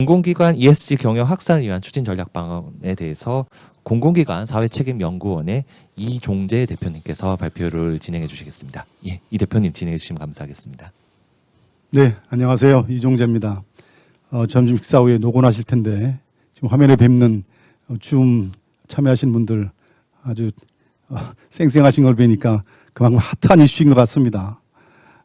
공공기관 ESG 경영 확산을 위한 추진 전략 방안에 대해서 공공기관 사회책임연구원의 이종재 대표님께서 발표를 진행해 주시겠습니다. 예, 이 대표님 진행해 주시면 감사하겠습니다. 네, 안녕하세요. 이종재입니다. 어, 점심 식사 후에 노곤하실 텐데 지금 화면에 뵙는 어, 줌 참여하신 분들 아주 어, 쌩쌩하신 걸 뵈니까 그만큼 핫한 이슈인 것 같습니다.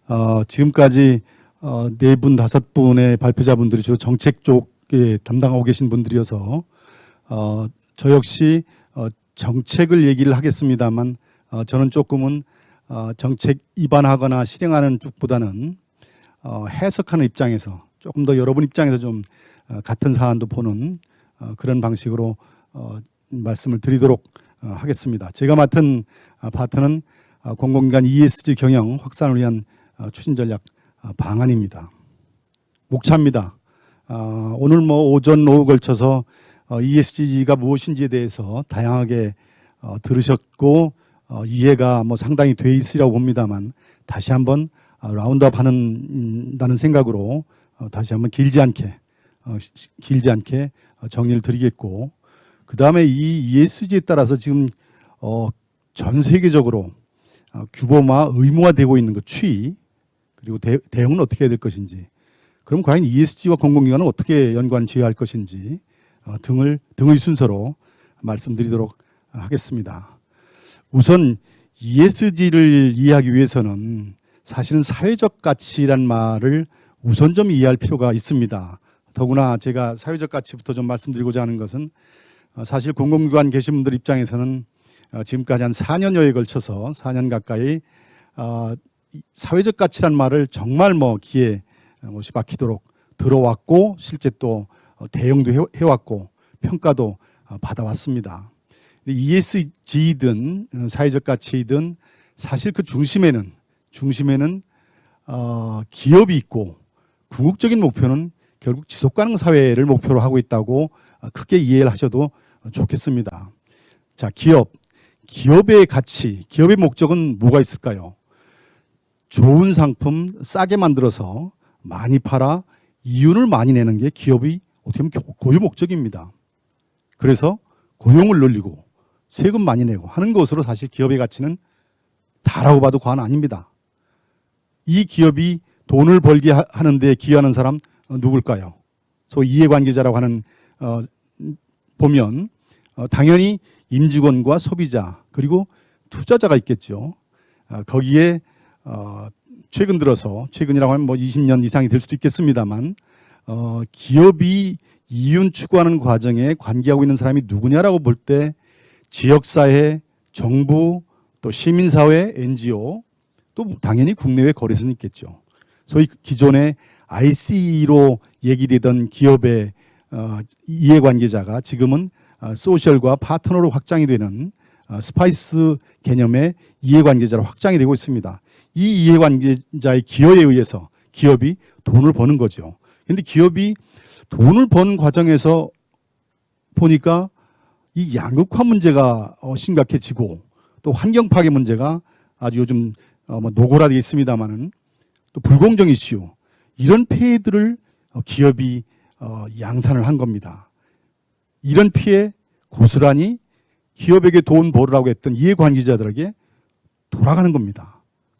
어, 지금까지 어, 네 분, 다섯 분의 발표자분들이 주로 정책 쪽에 담당하고 계신 분들이어서 어, 저 역시 어, 정책을 얘기를 하겠습니다만 어, 저는 조금은 어, 정책 입안하거나 실행하는 쪽보다는 어, 해석하는 입장에서 조금 더 여러분 입장에서 좀 어, 같은 사안도 보는 어, 그런 방식으로 어, 말씀을 드리도록 어, 하겠습니다. 제가 맡은 어, 파트는 어, 공공기관 ESG 경영 확산을 위한 어, 추진 전략 어, 방안입니다. 목차입니다. 어, 오늘 뭐 오전 오후 걸쳐서 어, ESG가 무엇인지에 대해서 다양하게 어, 들으셨고 어, 이해가 뭐 상당히 돼 있으리라고 봅니다만 다시 한번 어, 라운드업 하는다는 생각으로 어, 다시 한번 길지 않게 길지 않게 어, 정리를 드리겠고 그 다음에 이 ESG에 따라서 지금 어, 전 세계적으로 어, 규범화 의무화되고 있는 그 추이 그리고 대, 대응은 어떻게 해야 될 것인지 그럼 과연 ESG와 공공기관은 어떻게 연관 지어할 것인지 어, 등을 등의 순서로 말씀드리도록 하겠습니다. 우선 ESG를 이해하기 위해서는 사실은 사회적 가치란 말을 우선 좀 이해할 필요가 있습니다. 더구나 제가 사회적 가치부터 좀 말씀드리고자 하는 것은 어, 사실 공공기관 계신 분들 입장에서는 어, 지금까지 한 4년여에 걸쳐서 4년 가까이 어, 이 사회적 가치란 말을 정말 뭐 귀에 어, 못이 박히도록 들어왔고 실제 또 어, 대응도 해- 해왔고 평가도 어, 받아왔습니다. ESG든 어, 사회적 가치든 사실 그 중심에는 중심에는 어, 기업이 있고 궁극적인 목표는 결국 지속 가능 사회를 목표로 하고 있다고 어, 크게 이해를 하셔도 어, 좋겠습니다. 자, 기업. 기업의 가치, 기업의 목적은 뭐가 있을까요? 좋은 상품 싸게 만들어서 많이 팔아 이윤을 많이 내는 게 기업이 어떻게 보면 고- 고유 목적입니다. 그래서 고용을 늘리고 세금 많이 내고 하는 것으로 사실 기업의 가치는 다라고 봐도 과언 아닙니다. 이 기업이 돈을 벌게 하- 하는데 기여하는 사람 어, 누굴까요? 소위 이해관계자라고 하는 어, 보면 어, 당연히 임직원과 소비자 그리고 투자자가 있겠죠. 아, 거기에 어, 최근 들어서 최근이라고 하면 뭐 20년 이상이 될 수도 있겠습니다만 어, 기업이 이윤 추구하는 과정에 관계하고 있는 사람이 누구냐라고 볼 때 지역사회, 정부, 또 시민사회, NGO, 또 당연히 국내외 거래소는 있겠죠. 소위 기존의 IC로 얘기되던 기업의 어, 이해관계자가 지금은 어, 소셜과 파트너로 확장이 되는 어, 스파이스 개념의 이해관계자로 확장이 되고 있습니다. 이 이해관계자의 기여에 의해서 기업이 돈을 버는 거죠. 근데 기업이 돈을 버는 과정에서 보니까 이 양극화 문제가 어, 심각해지고 또 환경 파괴 문제가 아주 요즘 어, 뭐 노골화되어 있습니다만은 또 불공정 이슈 이런 폐해들을 어, 기업이 어, 양산을 한 겁니다. 이런 피해 고스란히 기업에게 돈 벌으라고 했던 이해관계자들에게 돌아가는 겁니다.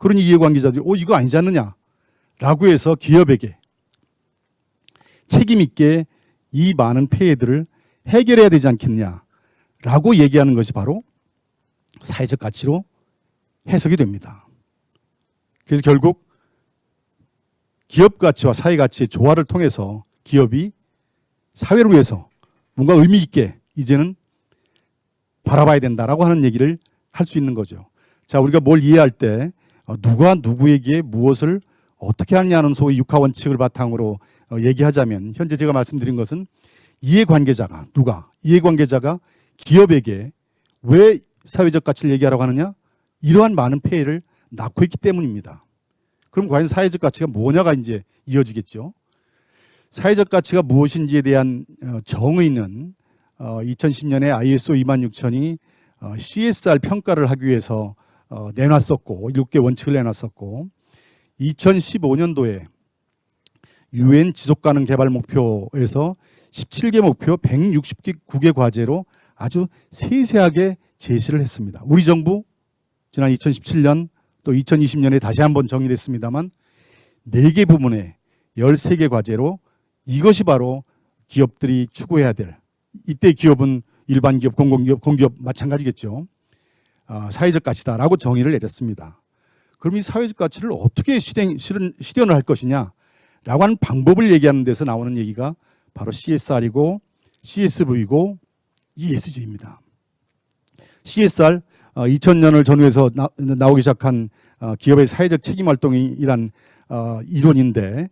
그러니 이해관계자들이 어 이거 아니지 않느냐 라고 해서 기업에게 책임 있게 이 많은 폐해들을 해결해야 되지 않겠냐 라고 얘기하는 것이 바로 사회적 가치로 해석이 됩니다. 그래서 결국 기업 가치와 사회 가치의 조화를 통해서 기업이 사회를 위해서 뭔가 의미 있게 이제는 바라봐야 된다라고 하는 얘기를 할 수 있는 거죠. 자, 우리가 뭘 이해할 때 어, 누가 누구에게 무엇을 어떻게 하느냐는 소위 육하 원칙을 바탕으로 어, 얘기하자면 현재 제가 말씀드린 것은 이해관계자가 누가 이해관계자가 기업에게 왜 사회적 가치를 얘기하라고 하느냐 이러한 많은 폐해를 낳고 있기 때문입니다. 그럼 과연 사회적 가치가 뭐냐가 이제 이어지겠죠. 사회적 가치가 무엇인지에 대한 어, 정의는 어, 2010년에 ISO 26000이 어, CSR 평가를 하기 위해서 어, 내놨었고 7개 원칙을 내놨었고 2015년도에 유엔 지속가능 개발 목표에서 17개 목표 169개 과제로 아주 세세하게 제시를 했습니다. 우리 정부 지난 2017년 또 2020년에 다시 한번 정의됐습니다만 4개 부문에 13개 과제로 이것이 바로 기업들이 추구해야 될 이때 기업은 일반 기업, 공공기업, 공기업 마찬가지겠죠. 아, 사회적 가치다라고 정의를 내렸습니다. 그럼 이 사회적 가치를 어떻게 실행, 실현, 실현을 할 것이냐라고 하는 방법을 얘기하는 데서 나오는 얘기가 바로 CSR이고 CSV고 ESG입니다. CSR 어, 2000년을 전후해서 나, 나오기 시작한 어, 기업의 사회적 책임 활동이란 어, 이론인데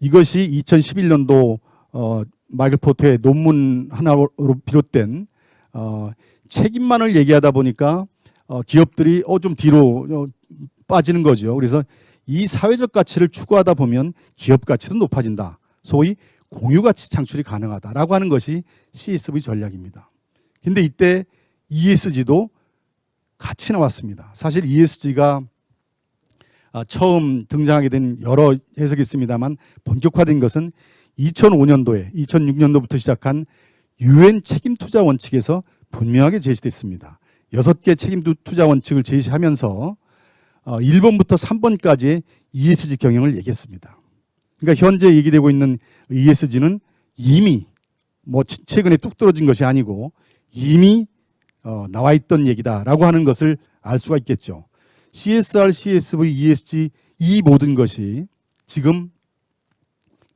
이것이 2011년도 어, 마이클 포터의 논문 하나로 비롯된 어, 책임만을 얘기하다 보니까 어, 기업들이 어, 좀 뒤로 어, 빠지는 거죠. 그래서 이 사회적 가치를 추구하다 보면 기업 가치도 높아진다. 소위 공유 가치 창출이 가능하다라고 하는 것이 CSV 전략입니다. 근데 이때 ESG도 같이 나왔습니다. 사실 ESG가 아, 처음 등장하게 된 여러 해석이 있습니다만 본격화된 것은 2005년도에 2006년도부터 시작한 유엔 책임 투자 원칙에서 분명하게 제시됐습니다. 여섯 개 책임 투자 원칙을 제시하면서 어, 1번부터 3번까지의 ESG 경영을 얘기했습니다. 그러니까 현재 얘기되고 있는 ESG는 이미 뭐 최- 최근에 뚝 떨어진 것이 아니고 이미 어, 나와 있던 얘기다라고 하는 것을 알 수가 있겠죠. CSR, CSV, ESG 이 모든 것이 지금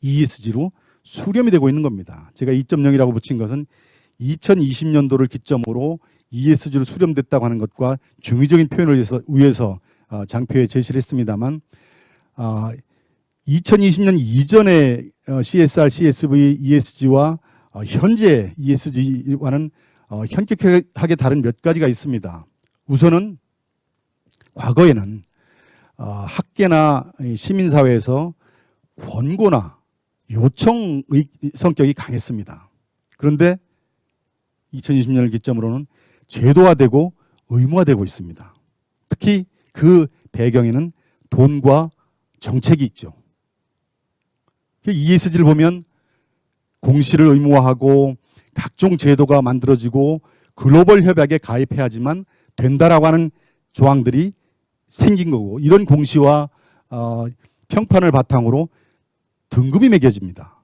ESG로 수렴이 되고 있는 겁니다. 제가 2.0이라고 붙인 것은 2020년도를 기점으로 ESG로 수렴됐다고 하는 것과 중의적인 표현을 위해서, 위해서 어, 장표에 제시를 했습니다만 아, 2020년 이전에 어, CSR, CSV, ESG와 어, 현재 ESG와는 어, 현격하게 다른 몇 가지가 있습니다. 우선은 과거에는 어, 학계나 이 시민사회에서 권고나 요청의 성격이 강했습니다. 그런데 2020년을 기점으로는 제도화되고 의무화되고 있습니다. 특히 그 배경에는 돈과 정책이 있죠. ESG를 보면 공시를 의무화하고 각종 제도가 만들어지고 글로벌 협약에 가입해야지만 된다라고 하는 조항들이 생긴 거고 이런 공시와 어, 평판을 바탕으로 등급이 매겨집니다.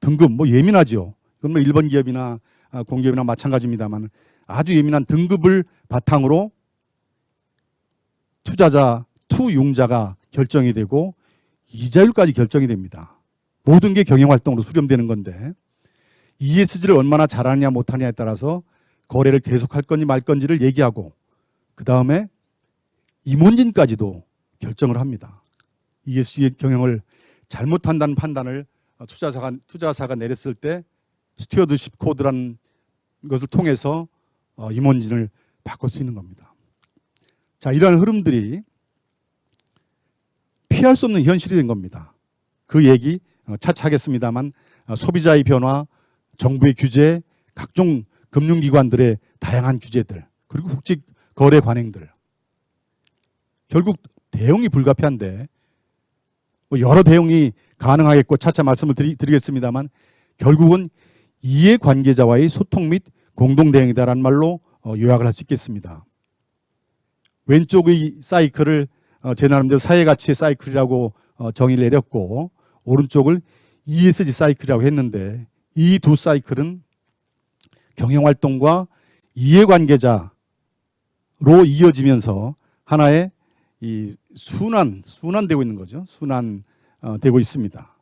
등급 뭐 예민하죠. 그건 뭐 일본 기업이나 아, 공기업이나 마찬가지입니다만 아주 예민한 등급을 바탕으로 투자자, 투융자가 결정이 되고 이자율까지 결정이 됩니다. 모든 게 경영활동으로 수렴되는 건데 ESG를 얼마나 잘하느냐 못하느냐에 따라서 거래를 계속할 건지 말 건지를 얘기하고 그 다음에 임원진까지도 결정을 합니다. ESG 경영을 잘못한다는 판단을 투자사가 투자사가 내렸을 때 스튜어드십 코드라는 것을 통해서 어, 임원진을 바꿀 수 있는 겁니다. 자, 이러한 흐름들이 피할 수 없는 현실이 된 겁니다. 그 얘기 어, 차차 하겠습니다만 어, 소비자의 변화, 정부의 규제, 각종 금융기관들의 다양한 규제들, 그리고 국제 거래 관행들. 결국 대응이 불가피한데 뭐 여러 대응이 가능하겠고 차차 말씀을 드리, 드리 겠습니다만 결국은 이해 관계자와의 소통 및 공동 대응이다라는 말로 어, 요약을 할 수 있겠습니다. 왼쪽의 사이클을 어, 제 나름대로 사회가치의 사이클이라고 어, 정의를 내렸고 오른쪽을 ESG 사이클이라고 했는데 이 두 사이클은 경영활동과 이해관계자로 이어지면서 하나의 이 순환, 순환되고 있는 거죠. 순환되고 있습니다.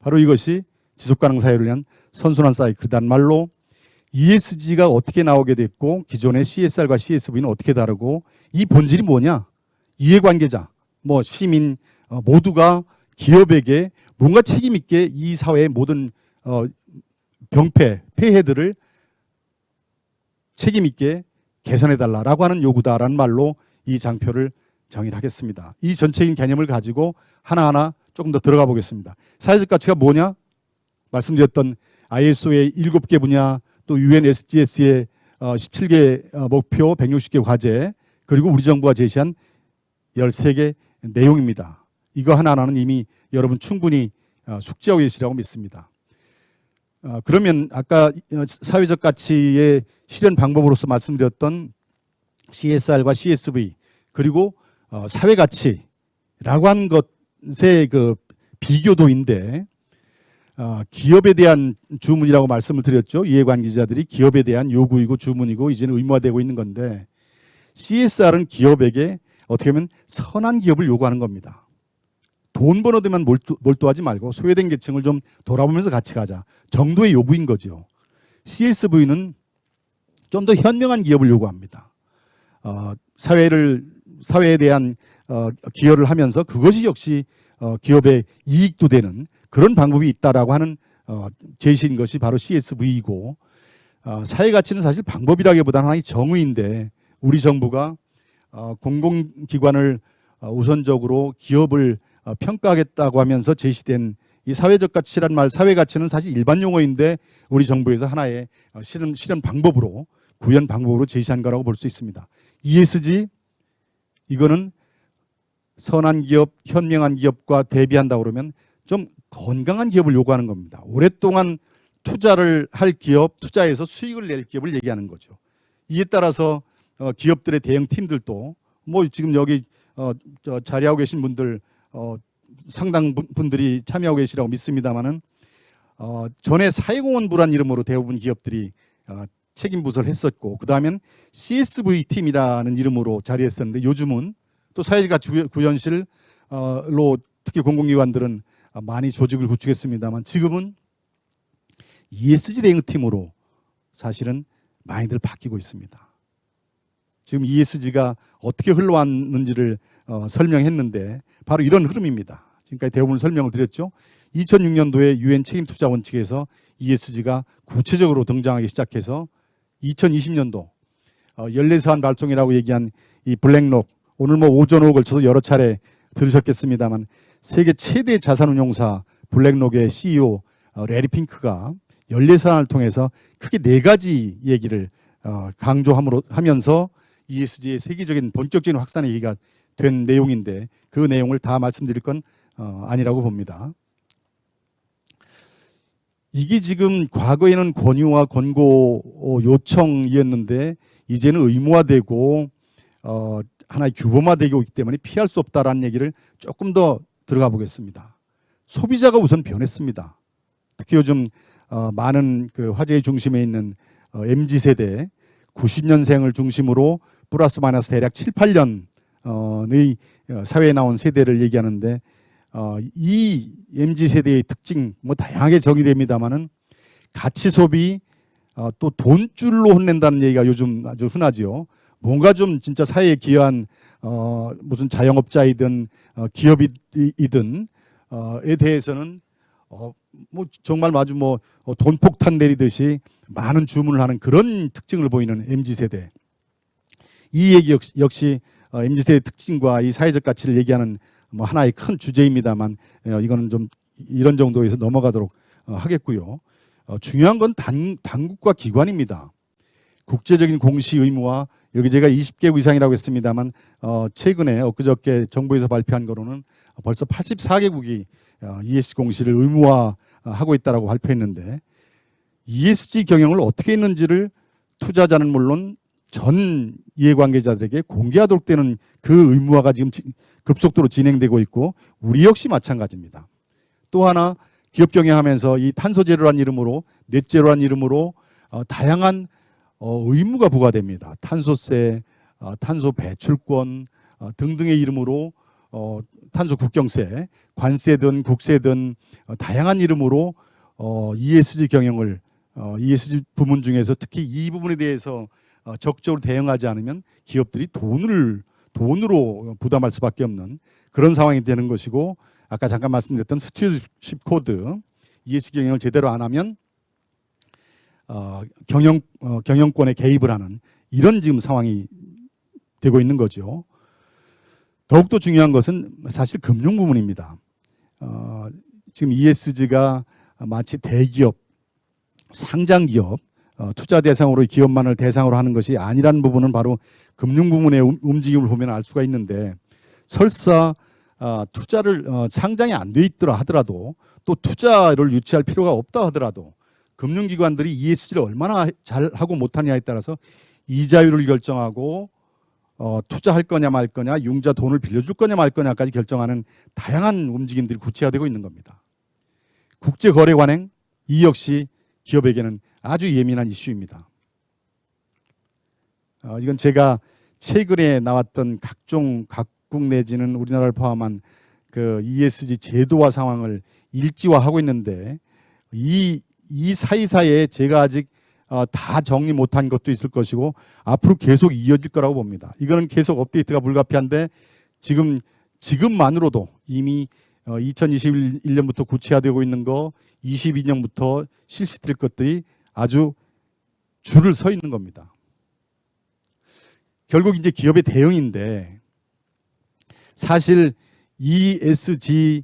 바로 이것이 지속가능 사회를 위한 선순환 사이클이란 말로 ESG가 어떻게 나오게 됐고 기존의 CSR과 CSV는 어떻게 다르고 이 본질이 뭐냐? 이해관계자, 뭐 시민 어, 모두가 기업에게 뭔가 책임 있게 이 사회의 모든 어, 병폐, 폐해들을 책임 있게 개선해 달라라고 하는 요구다라는 말로 이 장표를 정의를 하겠습니다. 이 전체적인 개념을 가지고 하나하나 조금 더 들어가 보겠습니다. 사회적 가치가 뭐냐? 말씀드렸던 ISO의 7개 분야 또 UN SDS의 17개 어, 목표 160개 과제 그리고 우리 정부가 제시한 13개 내용입니다. 이거 하나하나는 이미 여러분 충분히 어, 숙지하고 계시라고 믿습니다. 어, 그러면 아까 어, 사회적 가치의 실현 방법으로서 말씀드렸던 CSR과 CSV 그리고 어, 사회 가치라고 한 것의 그 비교도인데 어, 기업에 대한 주문이라고 말씀을 드렸죠. 이해관계자들이 기업에 대한 요구이고 주문이고 이제는 의무화되고 있는 건데 CSR은 기업에게 어떻게 보면 선한 기업을 요구하는 겁니다. 돈 버는 데만 몰두, 몰두하지 말고 소외된 계층을 좀 돌아보면서 같이 가자 정도의 요구인 거죠. CSV는 좀 더 현명한 기업을 요구합니다. 어, 사회를 사회에 대한 어, 기여를 하면서 그것이 역시 어, 기업의 이익도 되는 그런 방법이 있다라고 하는 어, 제시인 것이 바로 CSV이고 어, 사회 가치는 사실 방법이라기보다는 하나의 정의인데 우리 정부가 어, 공공기관을 어, 우선적으로 기업을 어, 평가하겠다고 하면서 제시된 이 사회적 가치란 말, 사회 가치는 사실 일반 용어인데 우리 정부에서 하나의 어, 실현, 실현 방법으로 구현 방법으로 제시한 거라고 볼 수 있습니다. ESG 이거는 선한 기업, 현명한 기업과 대비한다 그러면 좀 건강한 기업을 요구하는 겁니다. 오랫동안 투자를 할 기업, 투자해서 수익을 낼 기업을 얘기하는 거죠. 이에 따라서 어, 기업들의 대형 팀들도 뭐 지금 여기 어, 저 자리하고 계신 분들 어, 상당 분- 분들이 참여하고 계시라고 믿습니다만은 어, 전에 사회공헌부란 이름으로 대부분 기업들이 어, 책임 부서를 했었고 그 다음엔 CSV 팀이라는 이름으로 자리했었는데 요즘은 또 사회가치 구현실로 특히 공공기관들은 어, 많이 조직을 구축했습니다만 지금은 ESG 대응팀으로 사실은 많이들 바뀌고 있습니다. 지금 ESG가 어떻게 흘러왔는지를 어, 설명했는데 바로 이런 흐름입니다. 지금까지 대부분 설명을 드렸죠. 2006년도에 유엔 책임 투자 원칙에서 ESG가 구체적으로 등장하기 시작해서 2020년도 어, 연례사안 발송이라고 얘기한 이 블랙록 오늘 뭐 오전에 걸쳐서 여러 차례 들으셨겠습니다만 세계 최대 자산운용사 블랙록의 CEO 어, 레리 핑크가 연례사안을 통해서 크게 네 가지 얘기를 어, 강조함으로 하면서 ESG의 세계적인 본격적인 확산의 얘기가 된 내용인데 그 내용을 다 말씀드릴 건 어, 아니라고 봅니다. 이게 지금 과거에는 권유와 권고 어, 요청이었는데 이제는 의무화되고 어, 하나의 규범화되고 있기 때문에 피할 수 없다라는 얘기를 조금 더 들어가 보겠습니다. 소비자가 우선 변했습니다. 특히 요즘 어, 많은 그 화제의 중심에 있는 어, MZ 세대 90년생을 중심으로 플러스 마이너스 대략 7, 8년의 어, 사회에 나온 세대를 얘기하는데 어, 이 MZ 세대의 특징 뭐 다양하게 정의됩니다만은 가치 소비 어, 또 돈줄로 혼낸다는 얘기가 요즘 아주 흔하지요. 뭔가 좀 진짜 사회에 기여한 어, 무슨 자영업자이든 어, 기업이든 어에 대해서는 어, 뭐 정말 아주 뭐 어, 돈폭탄 내리듯이 많은 주문을 하는 그런 특징을 보이는 MZ 세대. 이 얘기 역시, 역시 어, MZ 세대의 특징과 이 사회적 가치를 얘기하는 뭐 하나의 큰 주제입니다만 어, 이거는 좀 이런 정도에서 넘어가도록 어, 하겠고요. 어, 중요한 건 당, 당국과 기관입니다. 국제적인 공시 의무와 여기 제가 20개국 이상이라고 했습니다만 어, 최근에 엊그저께 정부에서 발표한 거로는 벌써 84개국이 어, ESG 공시를 의무화하고 있다라고 발표했는데 ESG 경영을 어떻게 했는지를 투자자는 물론 전 이해관계자들에게 공개하도록 되는 그 의무화가 지금 지- 급속도로 진행되고 있고 우리 역시 마찬가지입니다. 또 하나 기업 경영하면서 이 탄소 제로란 이름으로 넷 제로란 이름으로 어, 다양한 어, 의무가 부과됩니다. 탄소세, 어, 탄소 배출권 어, 등등의 이름으로 어, 탄소 국경세, 관세든 국세든 어, 다양한 이름으로 어, ESG 경영을 어, ESG 부문 중에서 특히 이 부분에 대해서 어, 적극적으로 대응하지 않으면 기업들이 돈을 돈으로 부담할 수밖에 없는 그런 상황이 되는 것이고 아까 잠깐 말씀드렸던 스튜어십 코드 ESG 경영을 제대로 안 하면 어, 경영 어, 경영권에 개입을 하는 이런 지금 상황이 되고 있는 거죠. 더욱더 중요한 것은 사실 금융 부문입니다. 어, 지금 ESG가 마치 대기업, 상장 기업, 어, 투자 대상으로 기업만을 대상으로 하는 것이 아니라는 부분은 바로 금융 부문의 움- 움직임을 보면 알 수가 있는데 설사 어, 투자를 어, 상장이 안 돼 있더라 하더라도 또 투자를 유치할 필요가 없다 하더라도 금융기관들이 ESG를 얼마나 잘 하고 못하냐에 따라서 이자율을 결정하고 어, 투자할 거냐 말 거냐, 융자 돈을 빌려줄 거냐 말 거냐까지 결정하는 다양한 움직임들이 구체화되고 있는 겁니다. 국제 거래 관행 이 역시 기업에게는 아주 예민한 이슈입니다. 어, 이건 제가 최근에 나왔던 각종 각국 내지는 우리나라를 포함한 그 ESG 제도화 상황을 일지화하고 있는데 이, 이 사이사이에 제가 아직 어, 다 정리 못한 것도 있을 것이고 앞으로 계속 이어질 거라고 봅니다. 이거는 계속 업데이트가 불가피한데 지금 지금만으로도 이미 어, 2021년부터 구체화되고 있는 거 22년부터 실시될 것들이 아주 줄을 서 있는 겁니다. 결국 이제 기업의 대응인데 사실 ESG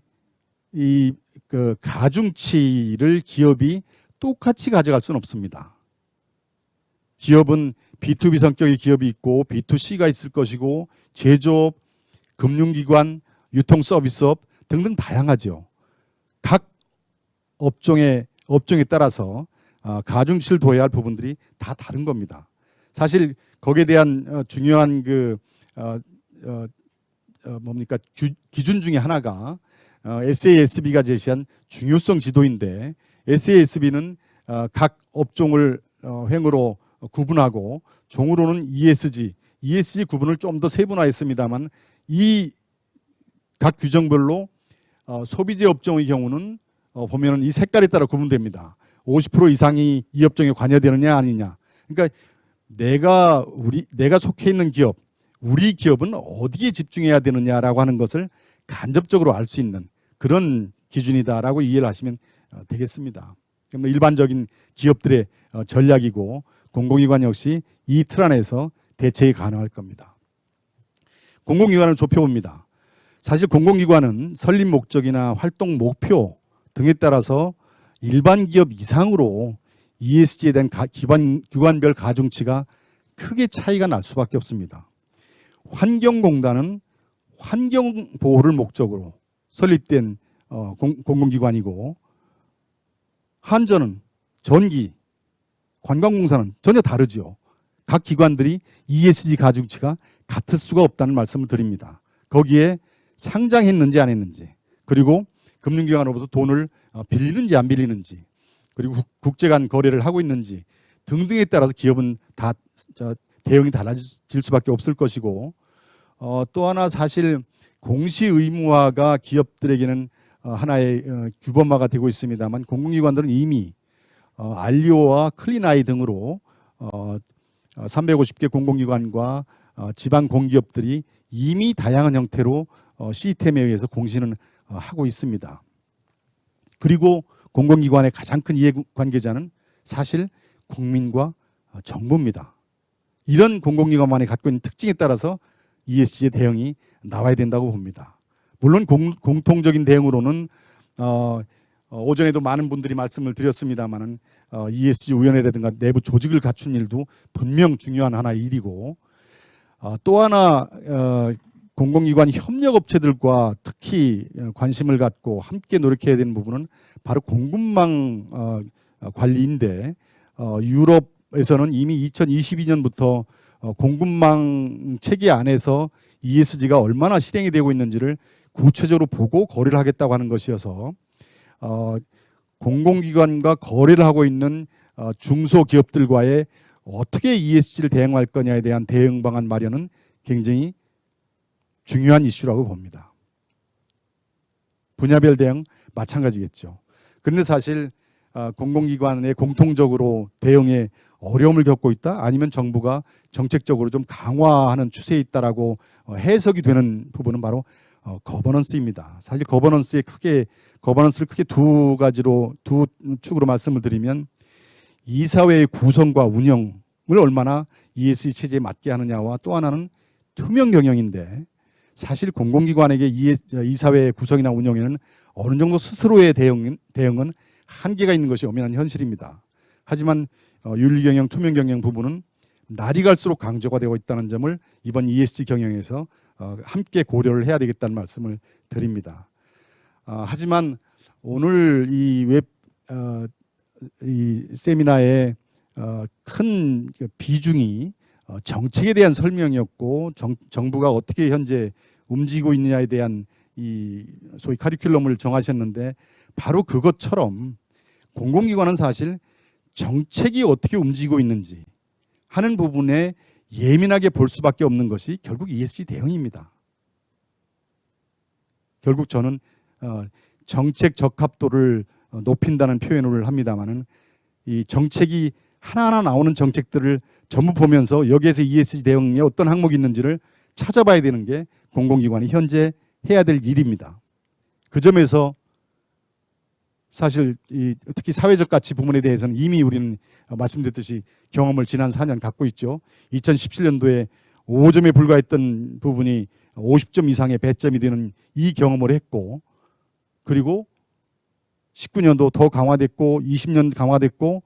이 그 가중치를 기업이 똑같이 가져갈 수는 없습니다. 기업은 B2B 성격의 기업이 있고 B2C가 있을 것이고 제조업, 금융기관, 유통 서비스업 등등 다양하죠. 각 업종의 업종에 따라서 아, 가중치를 둬야 할 부분들이 다 다른 겁니다. 사실 거기에 대한 어, 중요한 그 어, 어, 어, 뭡니까 규- 기준 중에 하나가 어, SASB가 제시한 중요성 지도인데 SASB는 어, 각 업종을 어, 횡으로 구분하고 종으로는 ESG, ESG 구분을 좀 더 세분화했습니다만 이 각 규정별로 어, 소비재 업종의 경우는 어, 보면은 이 색깔에 따라 구분됩니다. 50% 이상이 이 업종에 관여되느냐 아니냐. 그러니까 내가 우리 내가 속해 있는 기업, 우리 기업은 어디에 집중해야 되느냐라고 하는 것을 간접적으로 알 수 있는 그런 기준이다라고 이해를 하시면 어, 되겠습니다. 일반적인 기업들의 어, 전략이고 공공기관 역시 이 틀 안에서 대책이 가능할 겁니다. 공공기관을 좁혀봅니다. 사실 공공기관은 설립 목적이나 활동 목표 등에 따라서 일반 기업 이상으로 ESG에 대한 가- 기반, 기관별 가중치가 크게 차이가 날 수밖에 없습니다. 환경공단은 환경 보호를 목적으로 설립된 어, 공, 공공기관이고 한전은 전기, 관광공사는 전혀 다르죠. 각 기관들이 ESG 가중치가 같을 수가 없다는 말씀을 드립니다. 거기에 상장했는지 안 했는지 그리고 금융기관으로부터 돈을 어, 빌리는지 안 빌리는지 그리고 국- 국제 간 거래를 하고 있는지 등등에 따라서 기업은 다 저, 대응이 달라질 수밖에 없을 것이고 어, 또 하나 사실 공시 의무화가 기업들에게는 어, 하나의 어, 규범화가 되고 있습니다만 공공기관들은 이미 어, 알리오와 클린아이 등으로 어, 350개 공공기관과 어, 지방 공기업들이 이미 다양한 형태로 어, 시스템에 의해서 공시는 어, 하고 있습니다. 그리고 공공기관의 가장 큰 이해관계자는 사실 국민과 어, 정부입니다. 이런 공공기관만이 갖고 있는 특징에 따라서 ESG의 대응이 나와야 된다고 봅니다. 물론 공, 공통적인 대응으로는 어, 어, 오전에도 많은 분들이 말씀을 드렸습니다만은 어, ESG 위원회라든가 내부 조직을 갖춘 일도 분명 중요한 하나의 일이고 어, 또 하나 어, 공공기관 협력업체들과 특히 어, 관심을 갖고 함께 노력해야 되는 부분은 바로 공급망 어, 어, 관리인데 어, 유럽에서는 이미 2022년부터 어, 공급망 체계 안에서 ESG가 얼마나 실행이 되고 있는지를 구체적으로 보고 거래를 하겠다고 하는 것이어서 어, 공공기관과 거래를 하고 있는 어, 중소기업들과의 어떻게 ESG를 대응할 거냐에 대한 대응 방안 마련은 굉장히 중요한 이슈라고 봅니다. 분야별 대응 마찬가지겠죠. 그런데 사실 어, 공공기관에 공통적으로 대응에 어려움을 겪고 있다 아니면 정부가 정책적으로 좀 강화하는 추세에 있다라고 어, 해석이 되는 부분은 바로 어, 거버넌스입니다. 사실 거버넌스에 크게 거버넌스를 크게 두 가지로 두 축으로 말씀을 드리면 이사회의 구성과 운영을 얼마나 ESG 체제에 맞게 하느냐와 또 하나는 투명 경영인데 사실 공공기관에게 이사회의 구성이나 운영에는 어느 정도 스스로의 대응, 대응은 한계가 있는 것이 엄연한 현실입니다. 하지만 어, 윤리경영, 투명경영 부분은 날이 갈수록 강조가 되고 있다는 점을 이번 ESG 경영에서 어, 함께 고려를 해야 되겠다는 말씀을 드립니다. 아, 하지만 오늘 이웹 어, 이 세미나의 어, 큰 비중이 어, 정책에 대한 설명이었고 정, 정부가 어떻게 현재 움직이고 있느냐에 대한 이 소위 카리큘럼을 정하셨는데 바로 그것처럼 공공기관은 사실 정책이 어떻게 움직이고 있는지 하는 부분에 예민하게 볼 수밖에 없는 것이 결국 ESG 대응입니다. 결국 저는 어, 정책 적합도를 어, 높인다는 표현을 합니다만은 이 정책이 하나하나 나오는 정책들을 전부 보면서 여기에서 ESG 대응에 어떤 항목이 있는지를 찾아봐야 되는 게 공공기관이 현재 해야 될 일입니다. 그 점에서 사실 이 특히 사회적 가치 부분에 대해서는 이미 우리는 말씀드렸듯이 경험을 지난 4년 갖고 있죠. 2017년도에 5점에 불과했던 부분이 50점 이상의 배점이 되는 이 경험을 했고 그리고 19년도 더 강화됐고 20년 강화됐고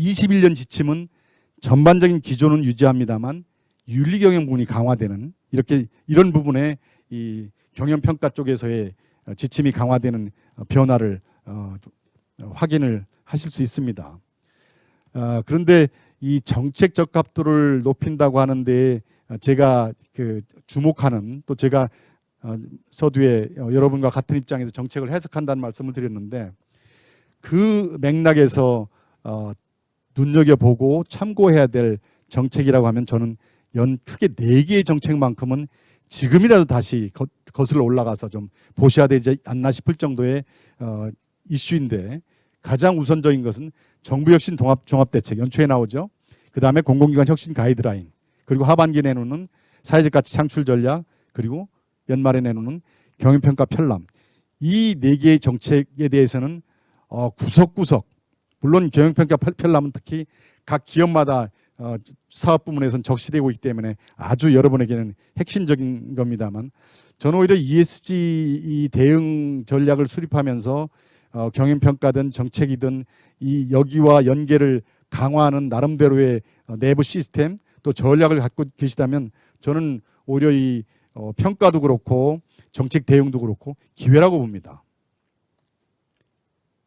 21년 지침은 전반적인 기조는 유지합니다만 윤리 경영 부분이 강화되는 이렇게 이런 부분에 이 경영 평가 쪽에서의 지침이 강화되는 변화를 어, 확인을 하실 수 있습니다. 아, 그런데 이 정책 적합도를 높인다고 하는데 제가 그 주목하는 또 제가 어, 서두에 어, 여러분과 같은 입장에서 정책을 해석한다는 말씀을 드렸는데 그 맥락에서 어, 눈여겨보고 참고해야 될 정책이라고 하면 저는 연 크게 네 개의 정책만큼은 지금이라도 다시 거, 거슬러 올라가서 좀 보셔야 되지 않나 싶을 정도의 어, 이슈인데 가장 우선적인 것은 정부 혁신 종합 종합 대책 연초에 나오죠. 그 다음에 공공기관 혁신 가이드라인 그리고 하반기 내놓는 사회적 가치 창출 전략 그리고 연말에 내놓는 경영평가 편람 이 네 개의 정책에 대해서는 어, 구석구석 물론 경영평가 편- 편람은 특히 각 기업마다 어, 사업 부문에서는 적시되고 있기 때문에 아주 여러분에게는 핵심적인 겁니다만 저는 오히려 ESG 이 대응 전략을 수립하면서 어, 경영평가든 정책이든 이 여기와 연계를 강화하는 나름대로의 어, 내부 시스템 또 전략을 갖고 계시다면 저는 오히려 이 어, 평가도 그렇고 정책 대응도 그렇고 기회라고 봅니다.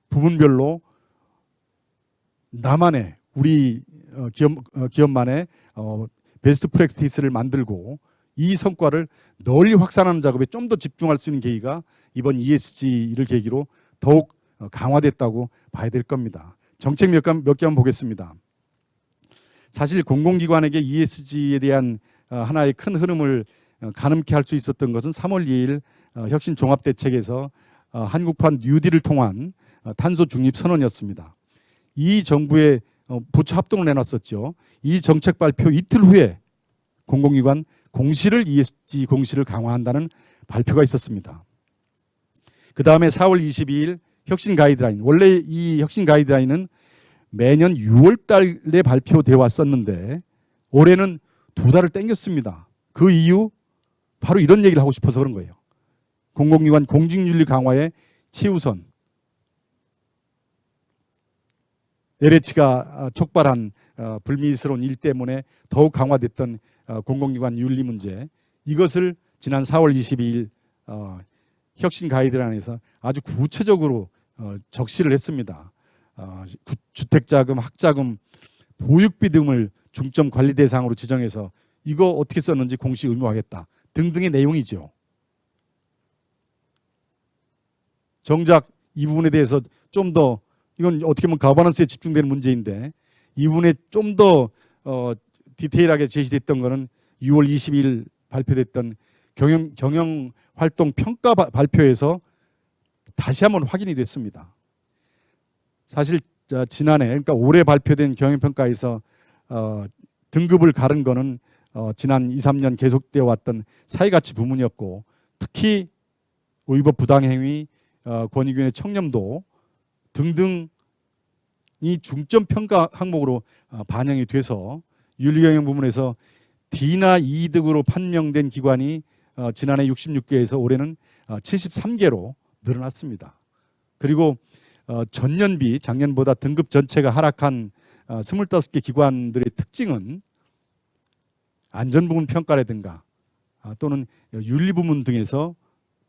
부분별로 나만의 우리 어, 기업 어, 기업만의 어, 베스트 프랙티스를 만들고 이 성과를 널리 확산하는 작업에 좀 더 집중할 수 있는 계기가 이번 ESG를 계기로 더욱 어, 강화됐다고 봐야 될 겁니다. 정책 몇, 개- 몇 개만 보겠습니다. 사실 공공기관에게 ESG에 대한 어, 하나의 큰 흐름을 어, 가늠케 할 수 있었던 것은 3월 2일 어, 혁신 종합 대책에서 어, 한국판 뉴딜을 통한 어, 탄소 중립 선언이었습니다. 이 정부의 어, 부처 합동을 내놨었죠. 이 정책 발표 이틀 후에 공공기관 공시를 ESG 공시를 강화한다는 발표가 있었습니다. 그 다음에 4월 22일 혁신 가이드라인. 원래 이 혁신 가이드라인은 매년 6월 달에 발표돼 왔었는데 올해는 두 달을 땡겼습니다. 그 이유 바로 이런 얘기를 하고 싶어서 그런 거예요. 공공기관 공직윤리 강화의 최우선. LH가 촉발한 어, 불미스러운 일 때문에 더욱 강화됐던 어, 공공기관 윤리 문제 이것을 지난 4월 22일 어, 혁신 가이드라인에서 아주 구체적으로 어, 적시를 했습니다. 어, 구- 주택자금, 학자금, 보육비 등을 중점 관리 대상으로 지정해서 이거 어떻게 썼는지 공시 의무화하겠다 등등의 내용이죠. 정작 이 부분에 대해서 좀 더 이건 어떻게 보면 가버넌스에 집중되는 문제인데 이 부분에 좀더 어, 디테일하게 제시됐던 거는 6월 20일 발표됐던 경영 경영 활동 평가 바- 발표에서 다시 한번 확인이 됐습니다. 사실 자, 지난해 그러니까 올해 발표된 경영 평가에서 어, 등급을 가른 거는 어, 지난 2, 3년 계속되어 왔던 사회가치 부문이었고 특히 의법 부당행위, 어, 권익위원회 청렴도 등등이 중점 평가 항목으로 어, 반영이 돼서 윤리경영 부문에서 D나 E 등으로 판명된 기관이 어, 지난해 66개에서 올해는 어, 73개로 늘어났습니다. 그리고 어, 전년비 작년보다 등급 전체가 하락한 어, 25개 기관들의 특징은 안전 부문 평가라든가 아, 또는 윤리 부문 등에서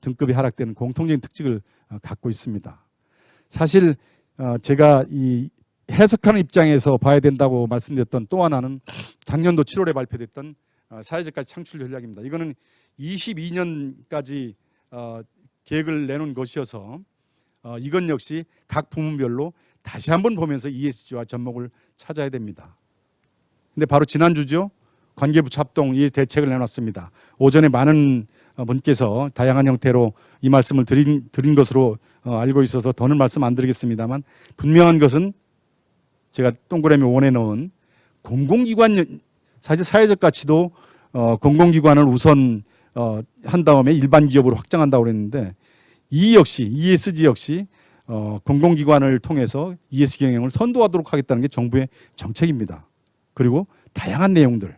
등급이 하락되는 공통적인 특징을 어, 갖고 있습니다. 사실 어, 제가 이 해석하는 입장에서 봐야 된다고 말씀드렸던 또 하나는 작년도 7월에 발표됐던 어, 사회적 가치 창출 전략입니다. 이거는 22년까지 어, 계획을 내놓은 것이어서 어, 이건 역시 각 부문별로 다시 한번 보면서 ESG와 접목을 찾아야 됩니다. 근데 바로 지난주죠. 관계부처 합동 이 대책을 내놨습니다. 오전에 많은 어, 분께서 다양한 형태로 이 말씀을 드린, 드린 것으로 어, 알고 있어서 더는 말씀 안 드리겠습니다만 분명한 것은 제가 동그라미 원에 넣은 공공기관 연- 사실 사회적 가치도 어, 공공기관을 우선 어, 한 다음에 일반 기업으로 확장한다고 그랬는데 이 역시 ESG 역시 어, 공공기관을 통해서 ESG 경영을 선도하도록 하겠다는 게 정부의 정책입니다. 그리고 다양한 내용들을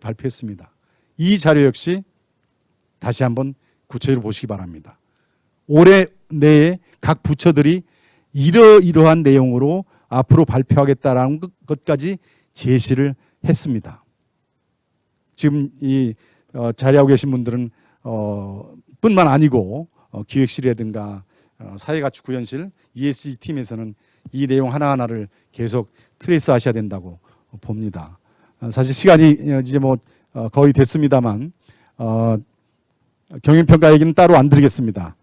발표했습니다. 이 자료 역시 다시 한번 구체적으로 보시기 바랍니다. 올해 내에 각 부처들이 이러이러한 내용으로 앞으로 발표하겠다라는 것- 것까지 제시를 했습니다. 지금 이 어, 자리하고 계신 분들은 어, 뿐만 아니고 어, 기획실이라든가 어, 사회가축 구현실 ESG 팀에서는 이 내용 하나하나를 계속 트레이스 하셔야 된다고 봅니다. 어, 사실 시간이 어, 이제 뭐 어, 거의 됐습니다만 어, 경영평가 얘기는 따로 안 드리겠습니다.